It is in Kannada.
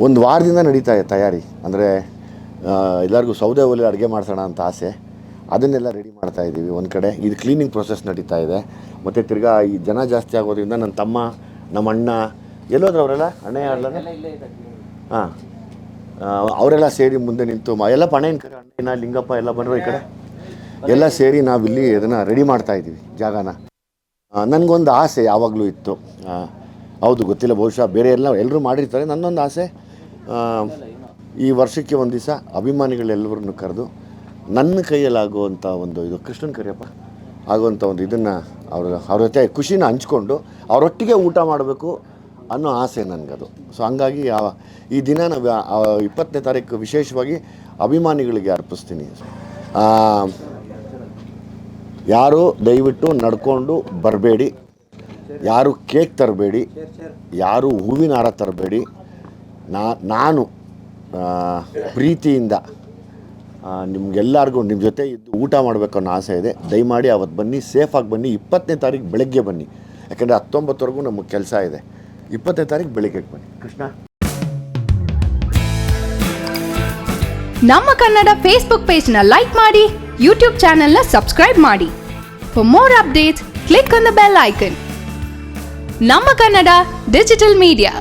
ಒಂದು ವಾರದಿಂದ ನಡೀತಾ ಇದೆ ತಯಾರಿ. ಅಂದರೆ ಎಲ್ಲರಿಗೂ ಸೌದೆ ಒಲೆ ಅಡುಗೆ ಮಾಡಿಸೋಣ ಅಂತ ಆಸೆ. ಅದನ್ನೆಲ್ಲ ರೆಡಿ ಮಾಡ್ತಾ ಇದ್ದೀವಿ ಒಂದು ಕಡೆ. ಇದು ಕ್ಲೀನಿಂಗ್ ಪ್ರೊಸೆಸ್ ನಡೀತಾ ಇದೆ. ಮತ್ತು ತಿರ್ಗಾ ಈ ಜನ ಜಾಸ್ತಿ ಆಗೋದ್ರಿಂದ ನನ್ನ ತಮ್ಮ ನಮ್ಮ ಅಣ್ಣ ಎಲ್ಲೋದ್ರು ಅವರೆಲ್ಲ ಅಣ್ಣ ಹಾಂ. ಅವರೆಲ್ಲ ಸೇರಿ ಮುಂದೆ ನಿಂತು ಮ- ಎಲ್ಲ ಪಣೇನ್ ಕರೆ ಅಣ್ಣ ಲಿಂಗಪ್ಪ ಎಲ್ಲ ಬಂದರು ಈ ಕಡೆ. ಎಲ್ಲ ಸೇರಿ ನಾವಿಲ್ಲಿ ಅದನ್ನು ರೆಡಿ ಮಾಡ್ತಾ ಇದ್ದೀವಿ ಜಾಗನ. ನನಗೊಂದು ಆಸೆ ಯಾವಾಗಲೂ ಇತ್ತು. ಹೌದು ಗೊತ್ತಿಲ್ಲ ಬಹುಶಃ ಬೇರೆ ಎಲ್ಲ ಎಲ್ಲರೂ ಮಾಡಿರ್ತಾರೆ. ನನ್ನೊಂದು ಆಸೆ ಈ ವರ್ಷಕ್ಕೆ ಒಂದು ದಿವಸ ಅಭಿಮಾನಿಗಳೆಲ್ಲರನ್ನು ಕರೆದು ನನ್ನ ಕೈಯಲ್ಲಾಗುವಂಥ ಒಂದು ಇದು, ಕೃಷ್ಣನ್ ಕರಿಯಪ್ಪ ಆಗುವಂಥ ಒಂದು ಇದನ್ನು ಅವ್ರ ಅವ್ರ ಜೊತೆ ಖುಷಿನ ಹಂಚ್ಕೊಂಡು ಅವರೊಟ್ಟಿಗೆ ಊಟ ಮಾಡಬೇಕು ಅನ್ನೋ ಆಸೆ ನನಗದು. ಸೊ ಹಂಗಾಗಿ ಈ ದಿನ ನಾವು ಇಪ್ಪತ್ತನೇ ತಾರೀಕು ವಿಶೇಷವಾಗಿ ಅಭಿಮಾನಿಗಳಿಗೆ ಅರ್ಪಿಸ್ತೀನಿ. ಯಾರು ದಯವಿಟ್ಟು ನಡ್ಕೊಂಡು ಬರಬೇಡಿ. ಯಾರು ಕೇಕ್ ತರಬೇಡಿ. ಯಾರು ಹೂವಿನ ಹಾರ ತರಬೇಡಿ. ನಾ, ನಾನು ಪ್ರೀತಿಯಿಂದ ನಿಮಗೆಲ್ಲರಿಗೂ ನಿಮ್ಮ ಜೊತೆ ಇದ್ದು ಊಟ ಮಾಡಬೇಕು ಅನ್ನೋ ಆಸೆ ಇದೆ. ದಯಮಾಡಿ ಅವತ್ತು ಬನ್ನಿ ಸೇಫಾಗಿ ಬನ್ನಿ. ಇಪ್ಪತ್ತನೇ ತಾರೀಕು ಬೆಳಗ್ಗೆ ಬನ್ನಿ. ಯಾಕೆಂದರೆ ಹತ್ತೊಂಬತ್ತವರೆಗೂ ನಮಗೆ ಕೆಲಸ ಇದೆ. ಇಪ್ಪತ್ತನೇ ತಾರೀಕು ಬೆಳಗ್ಗೆ ಬನ್ನಿ. ಕೃಷ್ಣ? ನಮ್ಮ ಕನ್ನಡ ಫೇಸ್ಬುಕ್ ಪೇಜ್ನ ಲೈಕ್ ಮಾಡಿ ಯೂಟ್ಯೂಬ್ ಚಾನೆಲ್ನ ಸಬ್ಸ್ಕ್ರೈಬ್ ಮಾಡಿ. For more updates click on the bell icon ನಮ್ಮ ಕನ್ನಡ ಡಿಜಿಟಲ್ ಮೀಡಿಯಾ